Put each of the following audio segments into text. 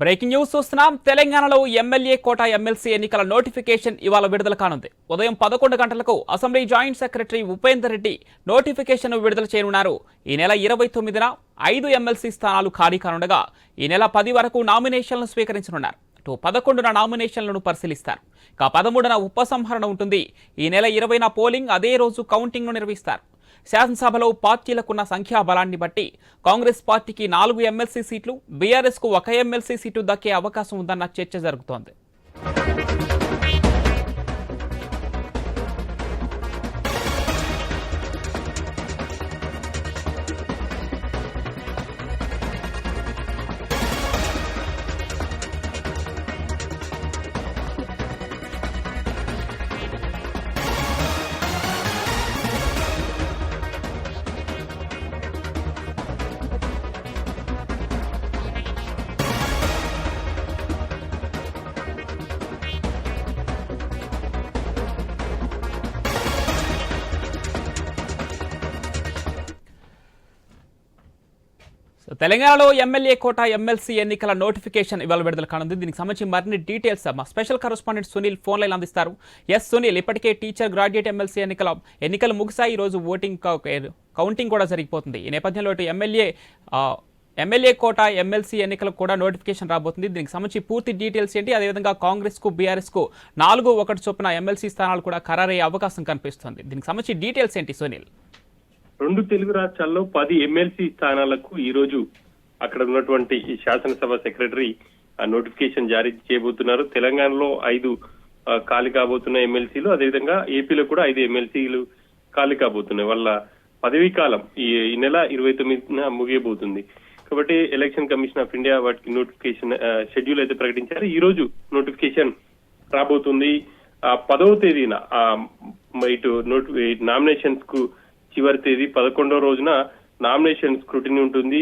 Breaking news చూస్తున్నాం. తెలంగాణలో MLA quota MLC ఎన్నికల నోటిఫికేషన్ ఇవాళ విడుదల కానుంది. ఉదయం పదకొండు గంటలకు assembly joint secretary Upender Reddy notification విడుదల చేయనున్నారు. ఈ నెల ఇరవై తొమ్మిదిన ఐదు ఎమ్మెల్సీ స్థానాలు ఖాళీ కానుండగా ఈ నెల పది వరకు నామినేషన్లను స్వీకరించనున్నారు. అటు పదకొండున నామినేషన్లను పరిశీలిస్తారు. ఇక పదమూడున ఉపసంహరణ ఉంటుంది. ఈ నెల ఇరవైన పోలింగ్ అదే రోజు కౌంటింగ్ను నిర్వహిస్తారు. శాసనసభలో పార్టీలకున్న సంఖ్యాబలాన్ని బట్టి కాంగ్రెస్ పార్టీకి నాలుగు ఎమ్మెల్సీ సీట్లు బీఆర్ఎస్కు ఒక ఎమ్మెల్సీ సీటు దక్కే అవకాశం ఉందన్న చర్చ జరుగుతోంది. తెలంగాణలో ఎమ్మెల్యే కోట ఎమ్మెల్సీ ఎన్నికల నోటిఫికేషన్ ఇవాళ విడుదల కానుంది. దీనికి సంబంధించి మరిన్ని డీటెయిల్స్ మా special correspondent Sunil phone line అందిస్తారు. ఎస్ సునీల్ ఇప్పటికే టీచర్ గ్రాడ్యుయేట్ ఎమ్మెల్సీ ఎన్నికల ఎన్నికలు ముగిసాయి ఈ రోజు ఓటింగ్ కౌంటింగ్ కూడా జరిగిపోతుంది. ఈ నేపథ్యంలో ఎమ్మెల్యే ఎమ్మెల్యే కోట ఎమ్మెల్సీ ఎన్నికలకు కూడా నోటిఫికేషన్ రాబోతుంది. దీనికి సంబంధించి పూర్తి డీటెయిల్స్ ఏంటి? అదేవిధంగా కాంగ్రెస్కు బీఆర్ఎస్కు నాలుగు ఒకటి చొప్పున ఎమ్మెల్సీ స్థానాలు కూడా ఖరారయ్యే అవకాశం కనిపిస్తుంది. దీనికి సంబంధించి డీటెయిల్స్ ఏంటి సునీల్? రెండు తెలుగు రాష్ట్రాల్లో పది ఎమ్మెల్సీ స్థానాలకు ఈ రోజు అక్కడ ఉన్నటువంటి శాసనసభ సెక్రటరీ ఆ నోటిఫికేషన్ జారీ చేయబోతున్నారు. తెలంగాణలో ఐదు ఖాళీ కాబోతున్న ఎమ్మెల్సీలు అదేవిధంగా ఏపీలో కూడా ఐదు ఎమ్మెల్సీలు ఖాళీ కాబోతున్నాయి. వాళ్ళ పదవీ కాలం ఈ నెల ఇరవై తొమ్మిదిన ముగియబోతుంది. కాబట్టి ఎలక్షన్ కమిషన్ ఆఫ్ ఇండియా వాటికి నోటిఫికేషన్ షెడ్యూల్ అయితే ప్రకటించారు. ఈ రోజు నోటిఫికేషన్ రాబోతుంది. ఆ పదవ తేదీన ఆ, ఇటు నోటి నామినేషన్స్కు చివరి తేదీ పదకొండవ రోజున నామినేషన్ స్క్రూటినీ ఉంటుంది.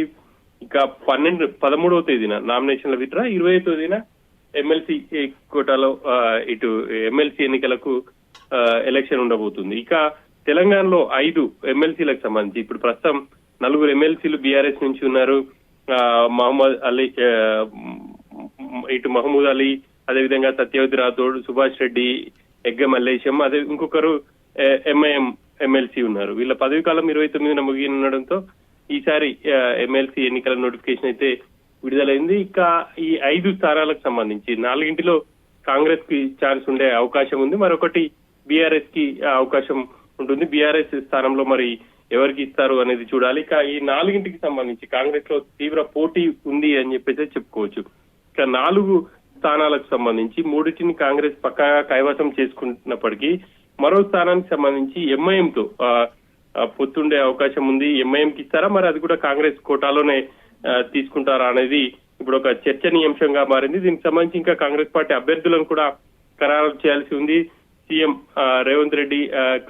ఇక పన్నెండు పదమూడవ తేదీన నామినేషన్ల విత్డ్రా ఇరవై తేదీన ఎమ్మెల్సీ కోటాలో ఇటు ఎమ్మెల్సీ ఎన్నికలకు ఎలక్షన్ ఉండబోతుంది. ఇక తెలంగాణలో ఐదు ఎమ్మెల్సీలకు సంబంధించి ఇప్పుడు ప్రస్తుతం నలుగురు ఎమ్మెల్సీలు బీఆర్ఎస్ నుంచి ఉన్నారు. ఆ, మహమ్మద్ అలీ ఇటు మహమూద్ అలీ అదేవిధంగా సత్యవతి రాథోడ్ సుభాష్ రెడ్డి ఎగ్గ మల్లేశం అదే ఇంకొకరు ఎంఐఎం ఎమ్మెల్సీ ఉన్నారు. వీళ్ళ పదవి కాలం ఇరవై తొమ్మిదిన ముగియనుండడంతో ఈసారి ఎమ్మెల్సీ ఎన్నికల నోటిఫికేషన్ అయితే విడుదలైంది. ఇక ఈ ఐదు స్థానాలకు సంబంధించి నాలుగింటిలో కాంగ్రెస్కి ఛాన్స్ ఉండే అవకాశం ఉంది. మరొకటి బీఆర్ఎస్కి అవకాశం ఉంటుంది. బీఆర్ఎస్ స్థానంలో మరి ఎవరికి ఇస్తారు అనేది చూడాలి. ఇక ఈ నాలుగింటికి సంబంధించి కాంగ్రెస్లో తీవ్ర పోటీ ఉంది అని చెప్పేసి చెప్పుకోవచ్చు. ఇక నాలుగు స్థానాలకు సంబంధించి మూడింటిని కాంగ్రెస్ పక్కగా కైవసం చేసుకుంటున్నప్పటికీ మరో స్థానానికి సంబంధించి ఎంఐఎం తో ఆ, పొత్తుండే అవకాశం ఉంది. ఎంఐఎం కి ఇస్తారా? మరి అది కూడా కాంగ్రెస్ కోటాలోనే తీసుకుంటారా అనేది ఇప్పుడు ఒక చర్చనీయాంశంగా మారింది. దీనికి సంబంధించి ఇంకా కాంగ్రెస్ పార్టీ అభ్యర్థులను కూడా ఖరారు చేయాల్సి ఉంది. సీఎం రేవంత్ రెడ్డి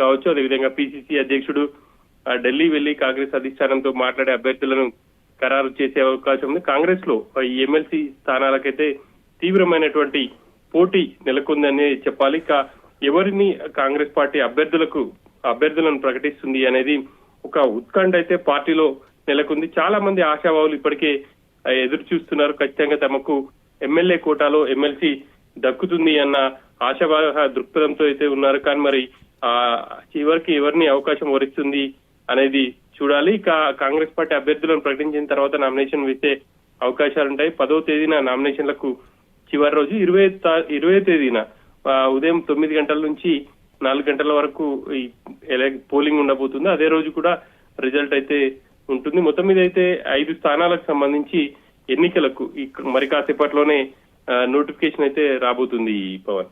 కావచ్చు. అదేవిధంగా పిసిసి అధ్యక్షుడు ఢిల్లీ వెళ్ళి కాంగ్రెస్ అధిష్టానంతో మాట్లాడే అభ్యర్థులను ఖరారు చేసే అవకాశం ఉంది. కాంగ్రెస్లో ఈ ఎమ్మెల్సీ స్థానాలకైతే తీవ్రమైనటువంటి పోటీ నెలకొందని చెప్పాలి. ఎవరిని కాంగ్రెస్ పార్టీ అభ్యర్థులకు అభ్యర్థులను ప్రకటిస్తుంది అనేది ఒక ఉత్కంఠ అయితే పార్టీలో నెలకొంది. చాలా మంది ఆశావాహులు ఇప్పటికే ఎదురు చూస్తున్నారు. ఖచ్చితంగా తమకు ఎమ్మెల్యే కోటాలో ఎమ్మెల్సీ దక్కుతుంది అన్న ఆశావాహ దృక్పథంతో అయితే ఉన్నారు. కానీ మరి ఆ చివరికి ఎవరిని అవకాశం వరిస్తుంది అనేది చూడాలి. ఇక కాంగ్రెస్ పార్టీ అభ్యర్థులను ప్రకటించిన తర్వాత నామినేషన్ వేసే అవకాశాలుంటాయి. పదో తేదీన నామినేషన్లకు చివరి రోజు. ఇరవై ఇరవై తేదీన ఉదయం తొమ్మిది గంటల నుంచి నాలుగు గంటల వరకు ఈ పోలింగ్ ఉండబోతుంది. అదే రోజు కూడా రిజల్ట్ అయితే ఉంటుంది. మొత్తం మీద అయితే ఐదు స్థానాలకు సంబంధించి ఎన్నికలకు మరి కాసేపట్లోనే నోటిఫికేషన్ అయితే రాబోతుంది పవన్.